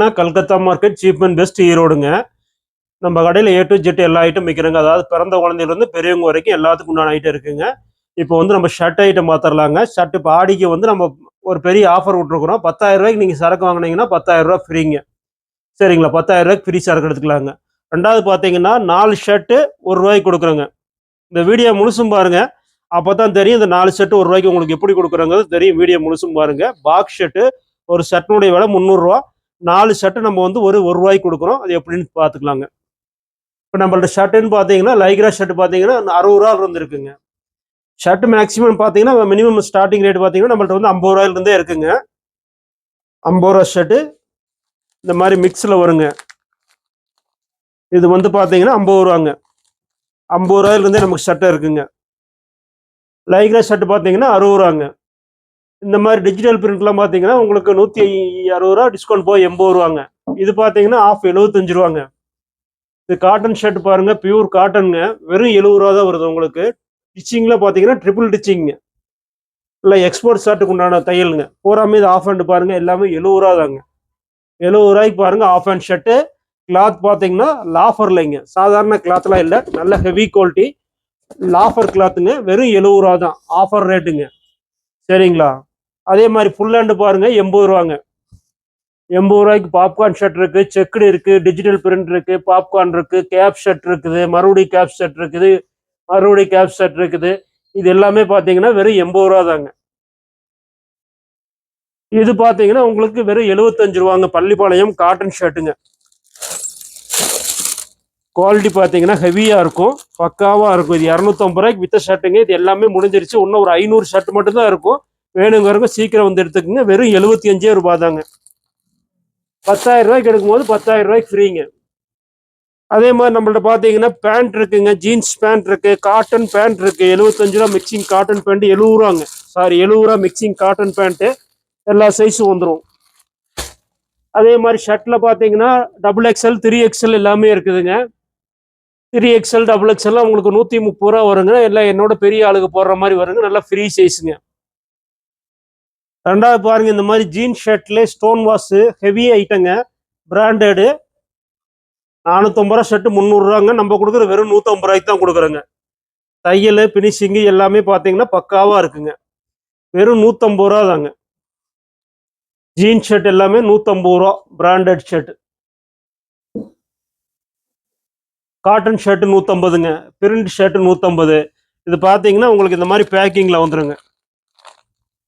Calcutta market cheap and best ஈரோடுங்க. நம்ம கடையில் A to Z எல்லா ஐட்டம் விற்கிறாங்க அதாவது பிறந்த குழந்தையிலேருந்து பெரியவங்க வரைக்கும் எல்லாத்துக்கும் உண்டான ஐட்டம் இருக்குங்க. இப்போ வந்து நம்ம ஷர்ட் ஐட்டம் பார்த்துடலாங்க ஷர்ட் இப்போ ஆடிக்கு வந்து நம்ம ஒரு பெரிய ஆஃபர் விட்ருக்குறோம் பத்தாயிரம் ரூபாய்க்கு நீங்கள் சரக்கு வாங்கினீங்கன்னா பத்தாயிரம் ரூபாய் ஃப்ரீங்க சரிங்களா? பத்தாயிரம் ரூபாய்க்கு ஃப்ரீ சரக்கு எடுத்துக்கலாங்க. ரெண்டாவது பார்த்தீங்கன்னா நாலு ஷர்ட்டு ஒரு ரூபாய்க்கு கொடுக்குறோங்க. இந்த வீடியோ முழுசும் பாருங்க. அப்போ தான் தெரியும் இந்த நாலு ஷர்ட் ஒரு ரூபாய்க்கு உங்களுக்கு எப்படி கொடுக்குறோங்கிறது தெரியும். வீடியோ முழுசும் பாருங்கள் பாக்ஸ் ஷர்ட்டு ஒரு ஷர்ட்னுடைய விலை முந்நூறுரூவா நாலு ஷர்ட்டு நம்ம வந்து ஒரு ஒரு ரூபாய்க்கு கொடுக்குறோம். அது எப்படின்னு பார்த்துக்கலாங்க. இப்போ நம்மள்ட்ட ஷர்ட்டுன்னு பார்த்தீங்கன்னா லைக்ரா ஷர்ட் பார்த்தீங்கன்னா அறுபது ரூபா இருந்துருக்குங்க ஷர்ட் மேக்ஸிமம் பார்த்தீங்கன்னா மினிமம் ஸ்டார்டிங் ரேட் பார்த்தீங்கன்னா நம்மள்ட்ட வந்து ஐம்பது ரூபாயிலிருந்தே இருக்குங்க. ஐம்பது ரூபா ஷர்ட்டு இந்த மாதிரி மிக்ஸில் வருங்க. இது வந்து பார்த்தீங்கன்னா ஐம்பது ரூபாங்க. ஐம்பது ரூபாயிலிருந்தே நமக்கு ஷர்ட்டு இருக்குங்க. லைக்ரா ஷர்ட் பார்த்தீங்கன்னா அறுபது ரூபாங்க. இந்த மாதிரி டிஜிட்டல் பிரிண்ட்லாம் பார்த்தீங்கன்னா உங்களுக்கு நூற்றி அறுபது ரூபா டிஸ்கவுண்ட் போய் எண்பது ரூபாங்க. இது பார்த்தீங்கன்னா ஆஃப் எழுபத்தஞ்சு ரூபாங்க. இது காட்டன் ஷர்ட் பாருங்க பியூர் காட்டனுங்க வெறும் எழுபது ரூபா தான் வருது உங்களுக்கு. டிச்சிங்கில் பார்த்தீங்கன்னா ட்ரிபிள் டிச்சிங்க இல்லை எக்ஸ்போர்ட் ஷர்ட்டுக்கு உண்டான தையலுங்க. பூராமே இது ஆஃப் ஹேண்ட் பாருங்கள் எல்லாமே எழுபது ரூபா தாங்க. எழுபது ரூபாய்க்கு பாருங்கள் ஆஃப் ஹேண்ட் ஷர்ட்டு கிளாத் பார்த்தீங்கன்னா லாஃபர்லைங்க சாதாரண கிளாத்லாம் இல்லை. நல்ல ஹெவி குவாலிட்டி லாஃபர் கிளாத்துங்க வெறும் எழுபது ரூபா தான். ஆஃபர் ரேட்டுங்க சரிங்களா? அதே மாதிரி ஃபுல் ஹேண்டு பாருங்க எண்பது ரூபாங்க. எண்பது ரூபாய்க்கு பாப்கார்ன் ஷர்ட் இருக்கு செக்குடு இருக்கு டிஜிட்டல் பிரிண்ட் இருக்கு பாப்கார்ன் இருக்கு கேப் ஷர்ட் இருக்குது மறுபடி கேப் ஷர்ட் இருக்குது மறுபடி கேப் ஷர்ட் இருக்குது. இது எல்லாமே பார்த்தீங்கன்னா வெறும் எண்பது ரூபா தாங்க. இது பார்த்தீங்கன்னா உங்களுக்கு வெறும் எழுபத்தஞ்சு ரூபாங்க பள்ளிப்பாளையம் காட்டன் ஷர்ட்டுங்க குவாலிட்டி பார்த்தீங்கன்னா ஹெவியாக இருக்கும் பக்காவாக இருக்கும். இது இரநூத்தம்பது ரூபாய்க்கு வித்த ஷர்ட்டுங்க இது எல்லாமே முடிஞ்சிருச்சு. இன்னும் ஒரு ஐநூறு ஷர்ட் மட்டும் தான் இருக்கும். வேணுங்கிறவங்க சீக்கிரம் வந்து எடுத்துக்கோங்க. வெறும் எழுபத்தி அஞ்சே ரூபா தாங்க. பத்தாயிரம் ரூபாய்க்கு எடுக்கும்போது பத்தாயிரம் ரூபாய்க்கு ஃப்ரீங்க அதே மாதிரி நம்மள்ட்ட பார்த்தீங்கன்னா பேண்ட் இருக்குங்க. ஜீன்ஸ் பேண்ட் இருக்கு காட்டன் பேண்ட் இருக்கு. எழுபத்தஞ்சு ரூபா மிக்சிங் காட்டன் பேண்ட் எழுபது ரூபாங்க. சாரி எழுபது ரூபா மிக்சிங் காட்டன் பேண்ட்டு எல்லா சைஸும் வந்துடும் அதே மாதிரி ஷர்ட்டில் பார்த்தீங்கன்னா டபுள் எக்ஸ்எல் த்ரீ எக்ஸ்எல் எல்லாமே இருக்குதுங்க. த்ரீ எக்ஸ்எல் டபுள் எக்ஸ்எல்லாம் உங்களுக்கு நூற்றி முப்பது ரூபா வருங்க. எல்லாம் என்னோட பெரிய ஆளுக்கு போடுற மாதிரி வருங்க. நல்லா ஃப்ரீ சைஸுங்க ரெண்டாவது பாருங்க இந்த மாதிரி ஜீன்ஸ் ஷர்ட்ல ஸ்டோன் வாஷு ஹெவி ஐட்டங்க பிராண்டடு நானூற்றம்பது ரூபா ஷர்ட்டு முந்நூறுரூவாங்க நம்ம கொடுக்குற வெறும் நூற்றம்பது ரூபாய்க்கு தான் கொடுக்குறோங்க. தையல் ஃபினிஷிங்கு எல்லாமே பார்த்தீங்கன்னா பக்காவாக இருக்குங்க. வெறும் நூற்றம்பது ரூபா தாங்க. ஜீன்ஸ் ஷர்ட் எல்லாமே நூற்றம்பது ரூபா பிராண்டட் ஷர்ட் காட்டன் ஷர்ட் நூற்றம்பதுங்க பிரிண்ட் ஷர்ட் நூற்றம்பது இது பார்த்தீங்கன்னா உங்களுக்கு இந்த மாதிரி பேக்கிங்கில் வந்துருங்க.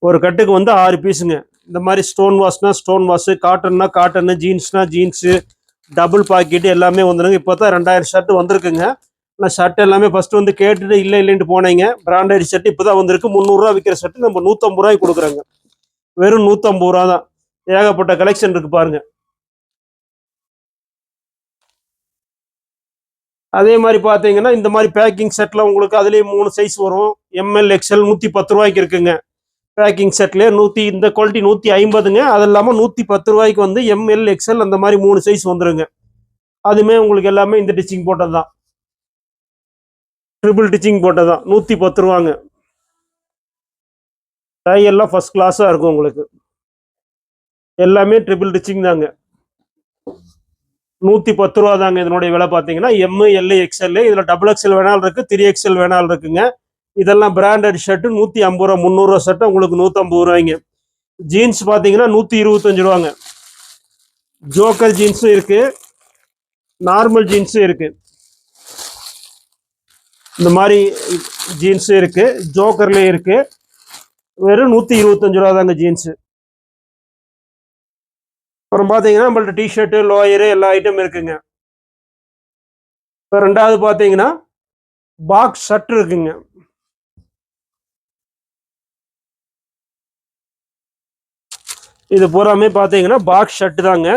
ஒரு கட்டுக்கு வந்து ஆறு பீஸுங்க. இந்த மாதிரி ஸ்டோன் வாஷ்னா ஸ்டோன் வாஷு காட்டன்னா காட்டனு ஜீன்ஸ்னா ஜீன்ஸு டபுள் பாக்கெட்டு எல்லாமே வந்துடுங்க இப்போ தான் ரெண்டாயிரம் ஷர்ட் வந்திருக்குங்க. ஆனால் ஷர்ட் எல்லாமே ஃபஸ்ட்டு வந்து கேட்டுட்டு இல்லை இல்லைன்ட்டு போனீங்க. பிராண்டட் ஷர்ட் இப்போ தான் வந்திருக்கு முந்நூறுரூவா விற்கிற ஷர்ட் நம்ம நூற்றம்பது ரூபாய்க்கு கொடுக்குறாங்க. வெறும் நூற்றம்பது ரூபா தான். ஏகப்பட்ட கலெக்ஷன் இருக்குது பாருங்க. அதே மாதிரி பார்த்தீங்கன்னா இந்த மாதிரி பேக்கிங் செட்டில் உங்களுக்கு அதுலேயே மூணு சைஸ் வரும். எம்எல் எக்ஸ்எல் நூற்றி பத்து ரூபாய்க்கு இருக்குங்க. பேக்கிங் செட்லேயே நூற்றி இந்த குவாலிட்டி நூற்றி ஐம்பதுங்க. அது இல்லாமல் நூற்றி பத்து ரூபாய்க்கு வந்து எம்எல் எக்ஸ்எல் அந்த மாதிரி மூணு சைஸ் வந்துடுங்க அதுமே உங்களுக்கு எல்லாமே இந்த டிச்சிங் போட்டது தான் ட்ரிபிள் டிச்சிங் போட்டது தான் நூற்றி பத்து ரூபாங்க. டை எல்லாம் ஃபர்ஸ்ட் கிளாஸாக இருக்கும் உங்களுக்கு. எல்லாமே ட்ரிபிள் டிச்சிங் தாங்க. நூற்றி பத்து ரூபா தாங்க இதனுடைய விலை பார்த்தீங்கன்னா எம்மு எக்ஸ்எல்லு எக்ஸ்எல் இதில் டபுள் எக்ஸ்எல் வேணாலும் இருக்குது த்ரீ எக்ஸ்எல் வேணாலும் இருக்குங்க. இதெல்லாம் பிராண்டட் ஷர்ட்டு நூற்றி ஐம்பது ரூபா முந்நூறுரூவா ஷர்ட்டு உங்களுக்கு நூற்றம்பது ரூபாய்ங்க. ஜீன்ஸ் பார்த்தீங்கன்னா நூற்றி இருபத்தஞ்சு ரூபாங்க. ஜோக்கர் ஜீன்ஸும் இருக்குது நார்மல் ஜீன்ஸும் இருக்குது இந்த மாதிரி ஜீன்ஸும் இருக்குது ஜோக்கர்லேயும் இருக்குது வெறும் நூற்றி இருபத்தஞ்சு ரூபா தாங்க ஜீன்ஸு அப்புறம் பார்த்தீங்கன்னா நம்மள்ட்ட டிஷர்ட்டு லோயரு எல்லா ஐட்டம் இருக்குங்க. இப்போ ரெண்டாவது பார்த்தீங்கன்னா பாக்ஸ் ஷர்ட் இருக்குங்க. இது பூராமே பார்த்தீங்கன்னா பாக்ஸ் ஷர்ட் தாங்க.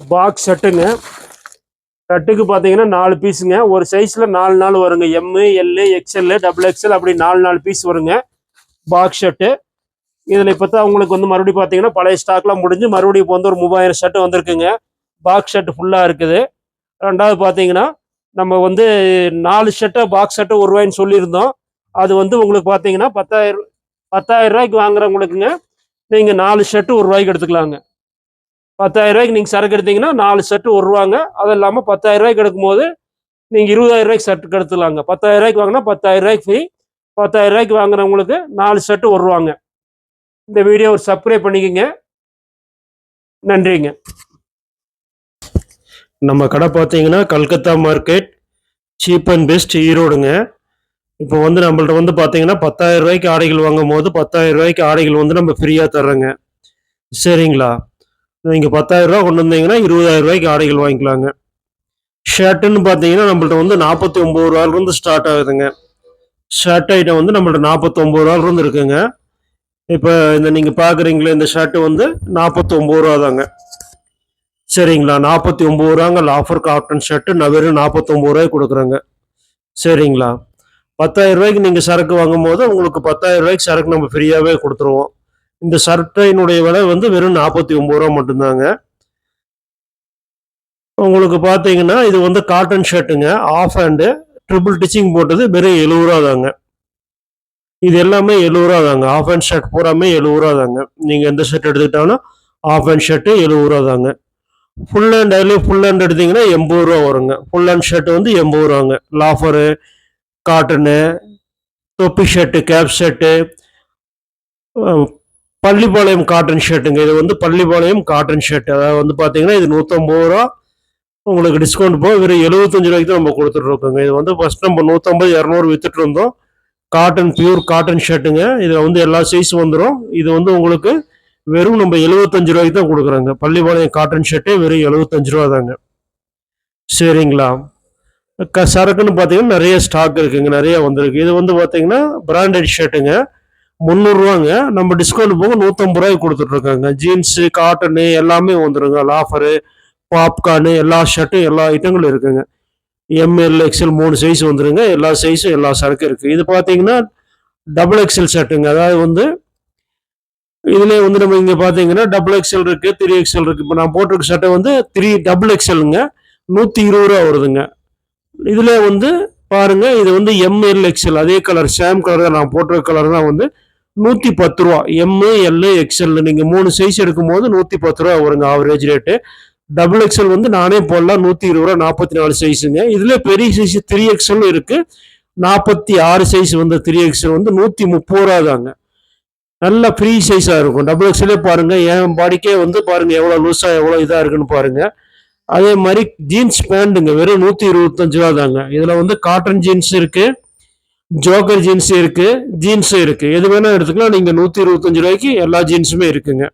பாக்ஸ் ஷர்ட்டுங்க ஷர்ட்டுக்கு பார்த்தீங்கன்னா நாலு பீஸுங்க ஒரு சைஸில் நாலு நாள் வருங்க. M L XL double XL அப்படி நாலு நாலு பீஸ் வருங்க. பாக்ஸ் ஷர்ட்டு இதில் இப்போ தான் உங்களுக்கு வந்து மறுபடியும் பார்த்தீங்கன்னா பழைய ஸ்டாக்லாம் முடிஞ்சு மறுபடியும் இப்போ வந்து ஒரு மூவாயிரம் ஷர்ட் வந்திருக்குங்க. பாக்ஸ் ஷர்ட் ஃபுல்லாக இருக்குது. ரெண்டாவது பார்த்தீங்கன்னா நம்ம வந்து நாலு ஷர்ட்டை பாக்ஸ் ஷர்ட்டை ஒரு ரூபாய்ன்னு சொல்லியிருந்தோம். அது வந்து உங்களுக்கு பார்த்தீங்கன்னா பத்தாயிரம் பத்தாயிரம் ரூபாய்க்கு வாங்குறவங்களுக்குங்க நீங்கள் நாலு ஷர்ட்டு ஒரு ரூபாய்க்கு எடுத்துக்கலாங்க. பத்தாயிரம் ரூபாய்க்கு நீங்கள் சரக்கு எடுத்தீங்கன்னா நாலு ஷர்ட்டு ஒரு ரூபாங்க அது இல்லாமல் பத்தாயிரம் ரூபாய்க்கு எடுக்கும்போது நீங்கள் இருபதாயிரம் ரூபாய்க்கு ஷர்ட் எடுத்துக்கலாங்க. பத்தாயிரம் ரூபாய்க்கு வாங்கினா பத்தாயிரம் ரூபாய்க்கு ஃப்ரீ பத்தாயிரம் ரூபாய்க்கு வாங்குறவங்களுக்கு நாலு ஷர்ட்டு ஒரு ரூபாங்க இந்த வீடியோ ஒரு சப்ஸ்கிரைப் பண்ணிக்கோங்க. நன்றிங்க. நம்ம கடை பார்த்தீங்கன்னா Calcutta market cheap and best ஈரோடுங்க. இப்போ வந்து நம்மள்ட்ட வந்து பார்த்தீங்கன்னா பத்தாயிரம் ரூபாய்க்கு ஆடைகள் வாங்கும் போது பத்தாயிரம் ரூபாய்க்கு ஆடைகள் வந்து நம்ம ஃப்ரீயாக தர்றோங்க. சரிங்களா? நீங்கள் பத்தாயிரம் ரூபா கொண்டு வந்தீங்கன்னா இருபதாயிரம் ரூபாய்க்கு ஆடைகள் வாங்கிக்கலாங்க. ஷர்ட்டுன்னு பார்த்தீங்கன்னா நம்மள்ட்ட வந்து நாற்பத்தி ஒம்பது ரூபாயிலிருந்து ஸ்டார்ட் ஆகுதுங்க. ஷர்ட் ஐட்டம் வந்து நம்மள்ட்ட நாற்பத்தொம்பது ரூபாயிலிருந்து இருக்குங்க. இப்போ இந்த நீங்கள் பார்க்குறீங்களே இந்த ஷர்ட்டு வந்து நாற்பத்தொம்பது ரூபா தாங்க சரிங்களா? நாற்பத்தி ஒம்பது ரூபாங்க ஆஃபர் காட்டன் ஷர்ட்டு நான் வெறும் நாற்பத்தொம்பது ரூபாய்க்கு கொடுக்குறேங்க. சரிங்களா? பத்தாயிரம் ரூபாய்க்கு நீங்கள் சரக்கு வாங்கும்போது உங்களுக்கு பத்தாயிரம் ரூபாய்க்கு சரக்கு நம்ம ஃப்ரீயாகவே கொடுத்துருவோம். இந்த சட்டையினுடைய விலை வந்து வெறும் நாற்பத்தி ஒம்பது ரூபா மட்டும்தாங்க. உங்களுக்கு பார்த்தீங்கன்னா இது வந்து காட்டன் ஷர்ட்டுங்க ஆஃப் ஹேண்டு ட்ரிபிள் டிச்சிங் போட்டது வெறும் எழுபது ரூபா தாங்க. இது எல்லாமே எழுபது ரூபா தாங்க. ஆஃப் ஹேண்ட் ஷர்ட் பூராமே எழுபது ரூபா தாங்க. நீங்கள் எந்த ஷர்ட் எடுத்துக்கிட்டாலும் ஆஃப் ஹேண்ட் ஷர்ட்டு எழுபது ரூபா தாங்க. ஃபுல் ஹேண்ட் அதுலேயும் ஃபுல் ஹேண்ட் எடுத்தீங்கன்னா எண்பது ரூபா வருங்க. ஃபுல் ஹேண்ட் ஷர்ட் வந்து எண்பது ரூபாங்க. லாஃபரு காட்டனு தொப்பி shirt cap shirt Pallipalayam cotton ஷர்ட்டுங்க இது வந்து பள்ளிப்பாளையம் காட்டன் ஷர்ட் அதாவது வந்து பார்த்தீங்கன்னா இது நூற்றம்பது ரூபா. உங்களுக்கு டிஸ்கவுண்ட் போக வெறும் எழுபத்தஞ்சு ரூபாய்க்கு தான் நம்ம கொடுத்துட்ருக்கோங்க. இது வந்து ஃபஸ்ட் நம்ம நூற்றம்பது இரநூறு வித்துட்டு இருந்தோம். காட்டன் பியூர் காட்டன் ஷர்ட்டுங்க இதில் வந்து எல்லா சைஸும் வந்துடும் இது வந்து உங்களுக்கு வெறும் நம்ம எழுபத்தஞ்சு ரூபாய்க்கு தான் கொடுக்குறாங்க. பள்ளிப்பாளையம் காட்டன் ஷர்ட்டே வெறும் எழுபத்தஞ்சு ரூபா தாங்க. சரிங்களா? க சரக்குன்னு பார்த்தீங்கன்னா நிறைய ஸ்டாக் இருக்குங்க நிறைய வந்திருக்கு. இது வந்து பார்த்தீங்கன்னா பிராண்டட் ஷர்ட்டுங்க முந்நூறுரூவாங்க நம்ம டிஸ்கவுண்ட் போக நூற்றம்பது ரூபாய்க்கு கொடுத்துட்ருக்காங்க ஜீன்ஸு காட்டனு எல்லாமே வந்துருங்க. லாஃபரு பாப்கார்னு எல்லா ஷர்ட்டும் எல்லா ஐட்டங்களும் இருக்குங்க. எம்எல் எக்ஸ்எல் மூணு சைஸ் வந்துருங்க. எல்லா சைஸும் எல்லா சரக்கும் இருக்குது இது பார்த்தீங்கன்னா டபுள் எக்ஸ்எல் ஷர்ட்டுங்க அதாவது வந்து இதுலேயே வந்து நம்ம இங்கே பார்த்தீங்கன்னா டபுள் எக்ஸ்எல் இருக்குது த்ரீ எக்ஸ்எல் இருக்குது இப்போ நான் போட்டிருக்க சட்டை வந்து த்ரீ டபுள் எக்ஸ்எல்ங்க நூற்றி இருபது ரூபா வருதுங்க. இதில் வந்து பாருங்க இது வந்து எம்எல் எக்ஸ்எல் அதே கலர் சேம் கலர் தான் நான் போட்டிருக்க கலர் தான் வந்து நூற்றி பத்து ரூபா. எம்மு எல்லு எக்ஸ்எல் நீங்கள் மூணு சைஸ் எடுக்கும்போது நூற்றி பத்து ரூபா வருங்க ஆவரேஜ் ரேட்டு டபுள் எக்ஸ்எல் வந்து நானே போடலாம் நூற்றி இருபது ரூபா நாற்பத்தி நாலு சைஸுங்க இதில் பெரிய சைஸ் த்ரீ எக்ஸ்எல் இருக்குது நாற்பத்தி ஆறு சைஸ் வந்து த்ரீ எக்ஸ்எல் வந்து நூற்றி முப்பது ரூபா தாங்க. நல்ல ஃப்ரீ சைஸாக இருக்கும். டபுள் எக்ஸ்லே பாருங்கள் என் பாடிக்கே வந்து பாருங்கள் எவ்வளோ லூஸாக எவ்வளோ இதாக இருக்குன்னு பாருங்கள் அதே மாதிரி ஜீன்ஸ் பேண்ட்டுங்க வெறும் நூற்றி இருபத்தஞ்சு ரூபா தாங்க. இதில் வந்து காட்டன் ஜீன்ஸ் இருக்குது ஜோக்கர் ஜீன்ஸ் இருக்குது ஜீன்ஸும் இருக்குது எது வேணால் எடுத்துக்கலாம். நீங்கள் நூற்றி இருபத்தஞ்சு ரூபாய்க்கு எல்லா ஜீன்ஸுமே இருக்குங்க.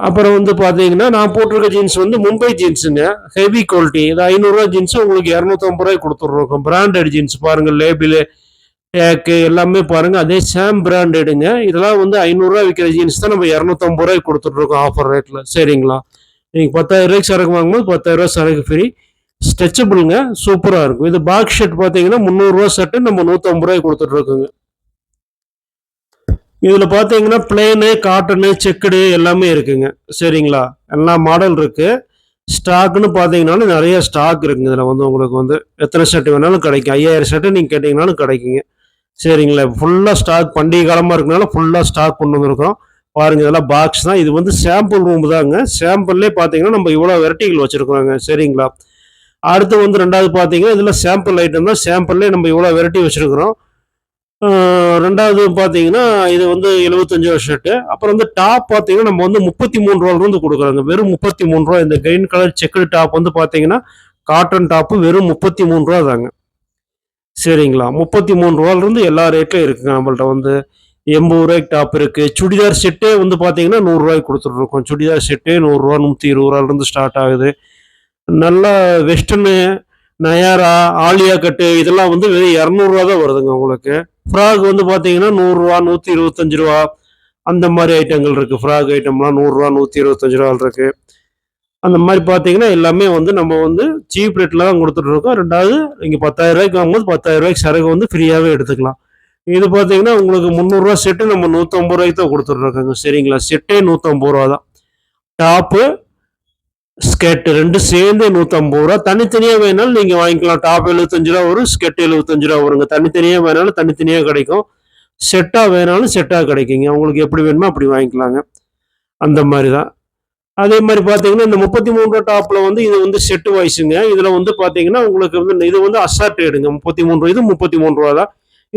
அப்புறம் வந்து பார்த்தீங்கன்னா நான் போட்டிருக்க ஜீன்ஸ் வந்து மும்பை ஜீன்ஸுங்க ஹெவி குவாலிட்டி இது ஐநூறுரூவா ஜீன்ஸு உங்களுக்கு இரநூத்தம்பது ரூபாய்க்கு கொடுத்துட்ருக்கோம் பிராண்டட் ஜீன்ஸ் பாருங்கள் லேபிள் எல்லாமே பாருங்கள் அதே சேம் பிராண்டடுங்க இதெல்லாம் வந்து ஐநூறுரூவா விற்கிற ஜீன்ஸ் தான் நம்ம இரநூத்தம்பது ரூபாய்க்கு கொடுத்துட்ருக்கோம் ஆஃபர் ரேட்டில் சரிங்களா? நீங்கள் பத்தாயிரம் ரூபாய்க்கு சரக்கு வாங்கும்போது பத்தாயிரம் ரூபாய் சரக்கு ஃப்ரீ ஸ்ட்ரெச்சபிளுங்க சூப்பராக இருக்கும். இது பாக்ஸ் ஷர்ட் பார்த்தீங்கன்னா முந்நூறுரூவா ஷர்ட்டு நம்ம நூற்றம்பது ரூபாய்க்கு கொடுத்துட்ருக்கோங்க இதில் பார்த்தீங்கன்னா பிளேனு காட்டனு செக்குடு எல்லாமே இருக்குங்க. சரிங்களா? எல்லா மாடல் இருக்குது ஸ்டாக்னு பார்த்தீங்கன்னாலும் நிறைய ஸ்டாக் இருக்குங்க. இதில் வந்து உங்களுக்கு வந்து எத்தனை ஷர்ட் வேணாலும் கிடைக்கும். ஐயாயிரம் ஷர்ட்டு நீங்கள் கேட்டிங்கனாலும் கிடைக்குங்க. சரிங்களா? ஃபுல்லாக ஸ்டாக் பண்டிகை காலமாக இருக்கனால ஃபுல்லாக ஸ்டாக் கொண்டு வந்திருக்கோம். பாருங்கள் இதெல்லாம் பாக்ஸ் தான். இது வந்து சாம்பிள் ரூம் தாங்க. சாம்பிள்லே பார்த்தீங்கன்னா நம்ம இவ்வளோ வெரைட்டிகள் வச்சுருக்கோங்க. சரிங்களா? அடுத்து வந்து ரெண்டாவது பார்த்தீங்கன்னா இதில் சாம்பிள் ஐட்டம் தான். சாம்பிள்லே நம்ம இவ்வளோ வெரைட்டி வச்சுருக்குறோம். ரெண்டாவது பார்த்தீங்கன்னா இது வந்து எழுபத்தஞ்சு ரூபா ஷர்ட்டு அப்புறம் வந்து டாப் பார்த்தீங்கன்னா நம்ம வந்து முப்பத்தி மூணு ரூபாலேருந்து கொடுக்குறாங்க. வெறும் முப்பத்தி மூணு ரூபா. இந்த கிரீன் கலர் செக்குடு டாப் வந்து பார்த்தீங்கன்னா காட்டன் டாப்பு வெறும் முப்பத்தி மூணு ரூபா தாங்க. சரிங்களா? முப்பத்தி மூணு ரூபாலேருந்து எல்லா ரேட்லையும் இருக்குங்க. நம்மள்ட்ட வந்து எண்பது ரூபாய்க்கு டாப் இருக்குது சுடிதார் செட்டே வந்து பார்த்தீங்கன்னா நூறுரூவாய்க்கு கொடுத்துட்ருக்கோம். சுடிதார் செட்டே நூறுரூவா நூற்றி இருபது ரூபாலேருந்து ஸ்டார்ட் ஆகுது. நல்லா வெஸ்டர்னு நயாரா ஆலியா கட்டு இதெல்லாம் வந்து வெறும் இரநூறுவா தான் வருதுங்க உங்களுக்கு. ஃப்ராக் வந்து பார்த்தீங்கன்னா நூறுரூவா நூற்றி இருபத்தஞ்சு ரூபா. அந்த மாதிரி ஐட்டங்கள் இருக்குது ஃப்ராக் ஐட்டம்லாம் நூறுரூவா நூற்றி இருபத்தஞ்சு ரூபா இருக்குது அந்த மாதிரி பார்த்தீங்கன்னா எல்லாமே வந்து நம்ம வந்து சீப் ரேட்டில் தான் கொடுத்துட்ருக்கோம் ரெண்டாவது நீங்கள் பத்தாயிரம் ரூபாய்க்கு வாங்கும்போது பத்தாயிரம் ரூபாய்க்கு சரக்கு வந்து ஃப்ரீயாகவே எடுத்துக்கலாம். இது பார்த்தீங்கன்னா உங்களுக்கு முந்நூறுரூவா செட்டு நம்ம நூற்றம்பது ரூபாய்க்கு தான் கொடுத்துட்ருக்கோங்க சரிங்களா? செட்டே நூற்றம்பது ரூபா தான். டாப்பு ஸ்கெட்டு ரெண்டு சேர்ந்து நூற்றம்பது ரூபா. தனித்தனியாக வேணாலும் நீங்கள் வாங்கிக்கலாம். டாப் எழுபத்தஞ்சு ரூபா வரும் ஸ்கெட் எழுபத்தஞ்சு ரூபா வருங்க. தனித்தனியாக வேணாலும் தனித்தனியாக கிடைக்கும். செட்டாக வேணாலும் செட்டாக கிடைக்குங்க. உங்களுக்கு எப்படி வேணுமோ அப்படி வாங்கிக்கலாங்க. அந்த மாதிரி தான். அதே மாதிரி பார்த்தீங்கன்னா இந்த முப்பத்தி மூணு டாப்பில் வந்து இது வந்து செட்டு வாய்ஸுங்க இதில் வந்து பார்த்தீங்கன்னா உங்களுக்கு வந்து இது வந்து அசார்டேடுங்க முப்பத்தி மூணு இது முப்பத்தி மூணு ரூபா தான்.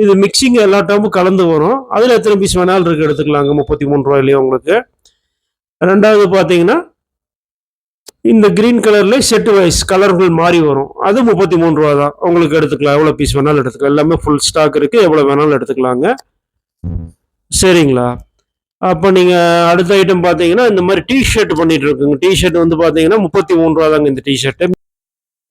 இது மிக்சிங் எல்லா டாப்பும் கலந்து வரும். அதில் எத்தனை பீஸ் வேணாலும் இருக்கு எடுத்துக்கலாங்க. முப்பத்தி மூணு ரூபாயிலேயே உங்களுக்கு. ரெண்டாவது பார்த்தீங்கன்னா இந்த கிரீன் கலரில் செட்டு வைஸ் கலர்கள் மாறி வரும். அது முப்பத்தி மூணு ரூபா தான். உங்களுக்கு எடுத்துக்கலாம். எவ்வளோ பீஸ் வேணாலும் எடுத்துக்கலாம். எல்லாமே ஃபுல் ஸ்டாக் இருக்குது எவ்வளோ வேணாலும் எடுத்துக்கலாங்க. சரிங்களா? அப்போ நீங்கள் அடுத்த ஐட்டம் பார்த்தீங்கன்னா இந்த மாதிரி டிஷர்ட் பண்ணிட்டு இருக்குங்க. டிஷர்ட் வந்து பார்த்தீங்கன்னா முப்பத்தி மூணு ரூபா தாங்க இந்த டிஷர்ட்டு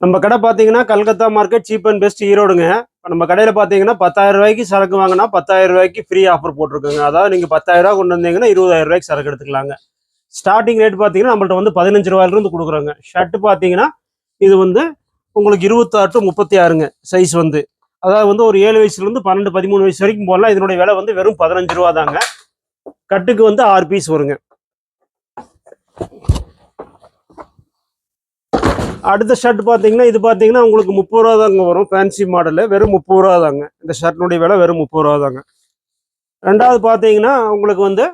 நம்ம கடை பார்த்தீங்கன்னா Calcutta market cheap and best ஈரோடுங்க. நம்ம கடையில் பார்த்தீங்கன்னா பத்தாயிரம் ரூபாய்க்கு சரக்கு வாங்கினா பத்தாயிரம் ரூபாய்க்கு ஃப்ரீ ஆஃபர் போட்டிருக்கோங்க. அதாவது நீங்கள் பத்தாயிரம் ரூபா கொண்டு வந்தீங்கன்னா இருபதாயிரம் ரூபாய்க்கு சரக்கு எடுத்துக்கலாங்க. ஸ்டார்டிங் ரேட் பார்த்தீங்கன்னா நம்மள்ட்ட வந்து பதினஞ்சு ரூபாயிலிருந்து கொடுக்குறோங்க. ஷர்ட் பார்த்தீங்கன்னா இது வந்து உங்களுக்கு இருபத்தாறு டு முப்பத்தி ஆறுங்க சைஸ் வந்து. அதாவது வந்து ஒரு ஏழு வயசுலேருந்து பன்னெண்டு பதிமூணு வயசு வரைக்கும் போடலாம். இதனுடைய விலை வந்து வெறும் பதினஞ்சு ரூபா தாங்க. கட்டுக்கு வந்து ஆறு பீஸ் வருங்க. அடுத்த ஷர்ட் பார்த்தீங்கன்னா இது பார்த்தீங்கன்னா உங்களுக்கு முப்பது ரூபா தாங்க வரும். ஃபேன்சி மாடலு வெறும் முப்பது ரூபா தாங்க. இந்த ஷர்ட்னுடைய விலை வெறும் முப்பது ரூபா தாங்க. ரெண்டாவது பார்த்தீங்கன்னா உங்களுக்கு வந்து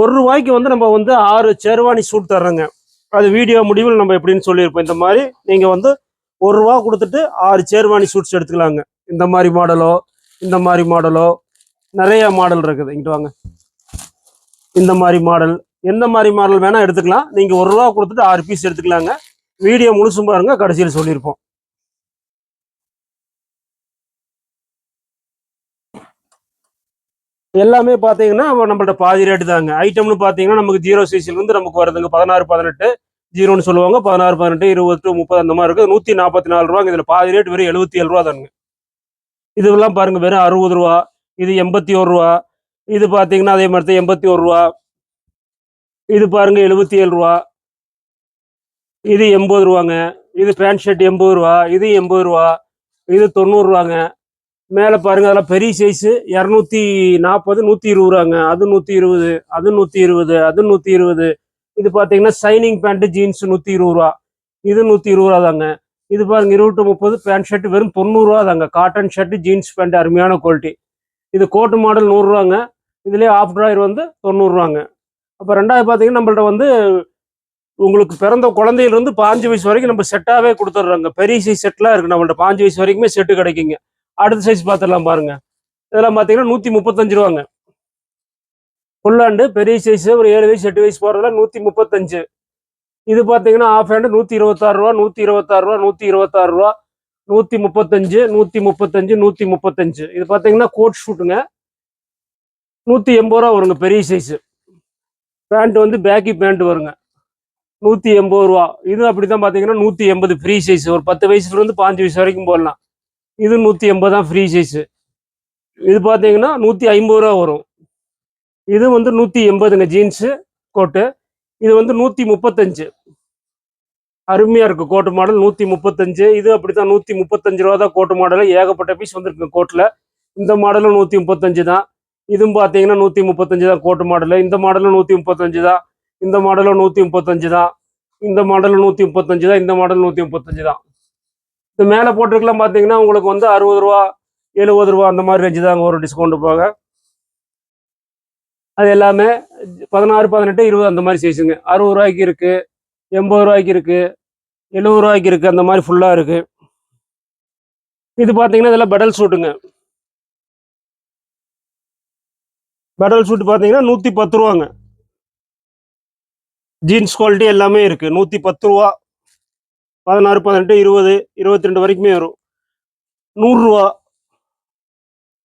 ஒரு ரூபாய்க்கு வந்து நம்ம வந்து ஆறு சேர்வாணி சூட் தர்றோங்க. அது வீடியோ முடிவில் நம்ம எப்படின்னு சொல்லியிருப்போம். இந்த மாதிரி நீங்கள் வந்து ஒரு ரூபா கொடுத்துட்டு ஆறு சேர்வாணி சூட்ஸ் எடுத்துக்கலாங்க. இந்த மாதிரி மாடலோ இந்த மாதிரி மாடலோ நிறைய மாடல் இருக்குது. இங்கிட்டு வாங்க. இந்த மாதிரி மாடல் எந்த மாதிரி மாடல் வேணால் எடுத்துக்கலாம். நீங்கள் ஒரு ரூபா கொடுத்துட்டு ஆறு பீஸ் எடுத்துக்கலாங்க. வீடியோ முழுசும் பாருங்க. கடைசியில் சொல்லியிருப்போம். எல்லாமே பார்த்தீங்கன்னா நம்மள்ட்ட பாதி ரேட்டு தாங்க. ஐட்டம்னு பார்த்தீங்கன்னா நமக்கு ஜீரோ சீசன் வந்து நமக்கு வருதுங்க. பதினாறு பதினெட்டு ஜீரோன்னு சொல்லுவாங்க. பதினாறு பதினெட்டு இருபது டு முப்பது அந்த மாதிரி இருக்குது. நூற்றி நாற்பத்தி நாலு ரூபாங்க. இதில் பாதி ரேட் வெறும் எழுபத்தி ஏழு ரூபா தானுங்க. இதெல்லாம் பாருங்க. வெறும் அறுபது ரூபா இது எண்பத்தி ஒரு ரூபா. இது பார்த்தீங்கன்னா அதே மாதிரி தான் எண்பத்தி ஒரு ரூபா. இது பாருங்க எழுபத்தி ஏழு ரூபா. இது எண்பது ரூபாங்க. இது பேண்ட் ஷர்ட் எண்பது ரூபா. இது எண்பது ரூபா. இது தொண்ணூறு ரூபாங்க. மேலே பாருங்க அதெல்லாம் பெரிய சைஸு இரநூத்தி நாற்பது நூற்றி இருபது ரூபாங்க. அது நூற்றி இருபது அது நூற்றி இருபது அது நூற்றி இருபது. இது பார்த்தீங்கன்னா சைனிங் பேண்ட்டு ஜீன்ஸ் நூற்றி இருபது ரூபா. இது நூற்றி இருபது ரூபா தாங்க. இது பாருங்க இருபது முப்பது பேண்ட் ஷர்ட் வெறும் தொண்ணூறுரூவா தாங்க. காட்டன் ஷர்ட் ஜீன்ஸ் பேண்ட் அருமையான குவாலிட்டி இது கோட்டு மாடல் நூறுரூவாங்க. இதுலேயே ஆஃப் ட்ராயர் வந்து தொண்ணூறுரூவாங்க. அப்போ ரெண்டாவது பார்த்தீங்கன்னா நம்மள்ட்ட வந்து உங்களுக்கு பிறந்த குழந்தையிலேருந்து பாஞ்சு வயசு வரைக்கும் நம்ம செட்டாகவே கொடுத்துட்றோங்க. பெரிய சைஸ் செட்லாம் இருக்குது நம்மள்ட்ட பாஞ்சு வயசு வரைக்குமே செட்டு கிடைக்குங்க. அடுத்த சைஸ் பார்த்துடலாம் பாருங்க. இதெல்லாம் பார்த்தீங்கன்னா நூற்றி முப்பத்தஞ்சு ரூபாங்க ஃபுல்லாண்டு பெரிய சைஸு ஒரு ஏழு வயசு எட்டு வயசு போகிறதுல நூற்றி முப்பத்தஞ்சு இது பார்த்தீங்கன்னா ஆஃப் ஹேண்டு நூற்றி இருபத்தாறு ரூபா நூற்றி இருபத்தாறு ரூபா நூற்றி இருபத்தாறு ரூபா. நூற்றி முப்பத்தஞ்சு நூற்றி முப்பத்தஞ்சு நூற்றி முப்பத்தஞ்சு. இது பார்த்தீங்கன்னா கோட் ஷூட்டுங்க நூற்றி எண்பது ரூபா வருங்க பெரிய சைஸு பேண்ட் வந்து பேக்கி பேண்ட் வருங்க. நூற்றி எண்பது ரூபா. இது அப்படி தான் பார்த்தீங்கன்னா நூற்றி எண்பது ஃப்ரீ சைஸ் ஒரு பத்து வயசுலேருந்து பாஞ்சு வயசு வரைக்கும் போடலாம். இது நூற்றி எண்பது தான் ஃப்ரீ சைஸு இது பார்த்தீங்கன்னா நூற்றி ஐம்பது ரூபா வரும். இது வந்து நூற்றி எண்பதுங்க ஜீன்ஸு கோட்டு இது வந்து நூற்றி முப்பத்தஞ்சு. அருமையாக இருக்குது கோட்டு மாடல் நூற்றி முப்பத்தஞ்சு. இது அப்படி தான் நூற்றி முப்பத்தஞ்சு ரூபா தான் கோட்டு மாடல். ஏகப்பட்ட பீஸ் வந்திருக்கு கோட்டில். இந்த மாடலும் நூற்றி முப்பத்தஞ்சு தான். இதுவும் பார்த்தீங்கன்னா நூற்றி முப்பத்தஞ்சு தான் கோட்டு மாடலு. இந்த மாடலும் நூற்றி முப்பத்தஞ்சு தான். இந்த மாடலும் நூற்றி முப்பத்தஞ்சு தான். இந்த மாடலும் நூற்றி முப்பத்தஞ்சு தான். இந்த மாடல் நூற்றி முப்பத்தஞ்சு தான். இந்த மேலே போட்டிருக்கலாம் பார்த்தீங்கன்னா உங்களுக்கு வந்து அறுபது ரூபா எழுபது ரூபா அந்த மாதிரி ரேஞ்சு தான் ஒரு டிஸ்கவுண்ட் போக. அது எல்லாமே பதினாறு பதினெட்டு இருபது அந்த மாதிரி சைஸுங்க அறுபது ரூபாய்க்கு இருக்குது எண்பது ரூபாய்க்கு இருக்குது எழுபது ரூபாய்க்கு இருக்குது அந்த மாதிரி ஃபுல்லாக இருக்குது இது பார்த்தீங்கன்னா இதெல்லாம் பெடல் சூட்டுங்க பெடல் சூட் பார்த்தீங்கன்னா நூற்றி பத்து ரூபாங்க. ஜீன்ஸ் குவாலிட்டி எல்லாமே இருக்கு. நூற்றி பத்து ரூபா பதினாறு பதினெட்டு இருபது இருபத்தி ரெண்டு வரைக்குமே வரும். நூறுரூவா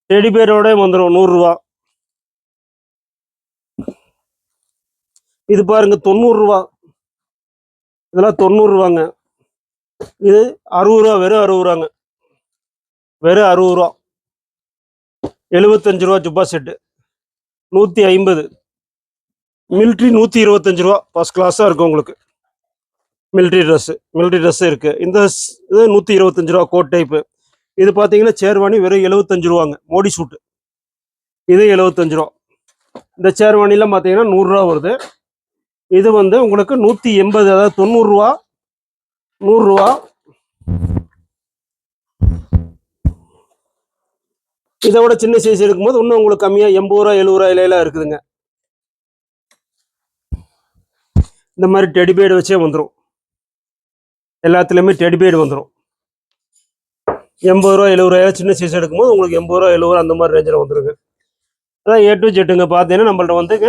டெடி பேரோட வந்துடும் நூறுரூவா இது பாருங்க தொண்ணூறுரூவா இதெல்லாம் தொண்ணூறுரூவாங்க இது அறுபது ரூபா வெறும் அறுபது ரூபாங்க. வெறும் அறுபது ரூபா. எழுபத்தஞ்சு ரூபா ஜுப்பா செட்டு. நூற்றி ஐம்பது. மில்ட்ரி நூற்றி இருபத்தஞ்சு ரூபா. ஃபஸ்ட் கிளாஸாக இருக்கும் உங்களுக்கு. Military dress. மில்ட்ரி ட்ரெஸ்ஸு இருக்குது இந்த இது நூற்றி இருபத்தஞ்சு ரூபா கோட் டைப்பு. இது பார்த்தீங்கன்னா சேர்வாணி வெறும் எழுபத்தஞ்சு ரூபாங்க. மோடி சூட்டு. இது எழுபத்தஞ்சு ரூபா. இந்த சேர்வாணிலாம் பார்த்தீங்கன்னா நூறுரூவா வருது. இது வந்து உங்களுக்கு நூற்றி எண்பது அதாவது தொண்ணூறுரூவா நூறுரூவா. இதை விட சின்ன சைஸ் எடுக்கும்போது இன்னும் உங்களுக்கு கம்மியாக எண்பது ரூபா எழுபது ரூபா இலையெல்லாம் இருக்குதுங்க. இந்த மாதிரி டெடிபேடு வச்சே வந்துடும் எல்லாத்துலேயுமே டெடிபேடு வந்துடும் எண்பது ரூபா எழுபது ரூபாயா சின்ன சைஸ் எடுக்கும்போது உங்களுக்கு எண்பது ரூபா எழுபது ரூபா அந்த மாதிரி ரேஞ்சில் வந்துருங்க. அதான் ஏ டு ஜெட்டுங்க பார்த்தீங்கன்னா நம்மள்ட்ட வந்துங்க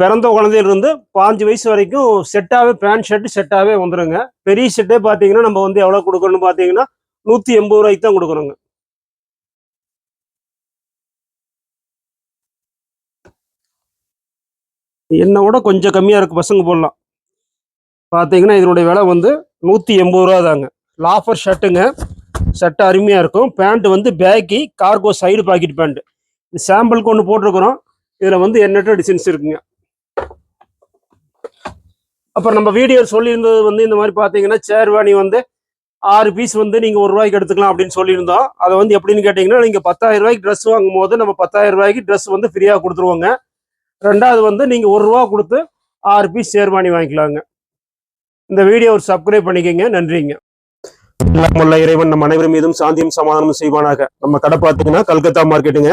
பிறந்த குழந்தையிலிருந்து பாஞ்சு வயசு வரைக்கும் செட்டாகவே பேண்ட் ஷர்ட் செட்டாகவே வந்துருங்க. பெரிய செட்டே பார்த்தீங்கன்னா நம்ம வந்து எவ்வளோ கொடுக்கணும்னு பார்த்தீங்கன்னா நூற்றி எண்பது ரூபாய்க்கு தான் கொடுக்குறோங்க என்னை விட கொஞ்சம் கம்மியாக இருக்குது பசங்க போடலாம். பார்த்தீங்கன்னா இதனுடைய விலை வந்து நூற்றி எண்பது ரூபா தாங்க. லாஃபர் ஷர்ட்டுங்க ஷர்ட் அருமையாக இருக்கும். பேண்ட்டு வந்து baggy cargo side pocket pant இது சாம்பிளுக்கு ஒன்று போட்டிருக்கிறோம். இதில் வந்து எண்ணற்ற டிசைன்ஸ் இருக்குங்க? அப்புறம் நம்ம வீடியோ சொல்லியிருந்தது வந்து இந்த மாதிரி பார்த்தீங்கன்னா சேர்வாணி வந்து ஆறு பீஸ் வந்து நீங்கள் ஒரு ரூபாய்க்கு எடுத்துக்கலாம் அப்படின்னு சொல்லியிருந்தோம். அதை வந்து எப்படின்னு கேட்டிங்கன்னா நீங்கள் பத்தாயிரம் ரூபாய்க்கு ட்ரெஸ் வாங்கும் போது நம்ம பத்தாயிரம் ரூபாய்க்கு ட்ரெஸ் வந்து ஃப்ரீயாக கொடுத்துருவோங்க. ரெண்டாவது வந்து நீங்கள் ஒரு ரூபா கொடுத்து ஆறு பீஸ் சேர்வாணி வாங்கிக்கலாங்க. இந்த வீடியோ ஒரு சப்ஸ்கிரைப் பண்ணிக்கோங்க. நன்றிங்க. நம்முள்ள இறைவன் நம் அனைவரும் மீதும் சாந்தியும் சமாதானமும் செய்வானாக. நம்ம கடை பார்த்தீங்கன்னா கல்கத்தா மார்க்கெட்டுங்க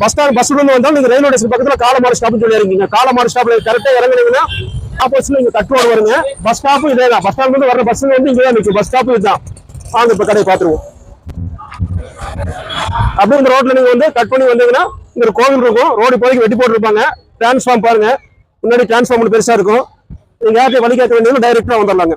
பஸ் ஸ்டாண்ட் பஸ் இருந்து வந்தாலும் நீங்க ரயில்வே ஸ்டேஷன் பக்கத்துல காலமாடு ஸ்டாப்னு சொல்லி இருக்கீங்க காலமாடு ஸ்டாப்ல கரெக்டா இறங்குனீங்கன்னா ஆப்போசிட்ல இங்க கட் வருங்க. பஸ் ஸ்டாப்பும் இதே தான் பஸ் ஸ்டாண்ட் வந்து வர பஸ் வந்து இங்கே தான் நிற்கும் பஸ் ஸ்டாப்பும் இதுதான். வாங்க இப்ப கடையை பாத்துருவோம் அப்படியே இந்த ரோட்ல நீங்க வந்து கட் பண்ணி வந்தீங்கன்னா இங்க ஒரு கோவில் இருக்கும். ரோடு இப்போதைக்கு வெட்டி போட்டுருப்பாங்க. டிரான்ஸ்ஃபார்ம் பாருங்க. முன்னாடி டிரான்ஸ்ஃபார்ம் பெருசா இருக்கும். நீங்க யார்கிட்ட வழி கேட்க வேண்டியது டைரக்டா வந்துடலாங்க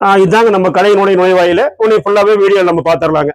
இதாங்க நம்ம கடையினுடைய நுழைவாயில. உன்னை ஃபுல்லாவே வீடியோ நம்ம பாத்துரலாங்க.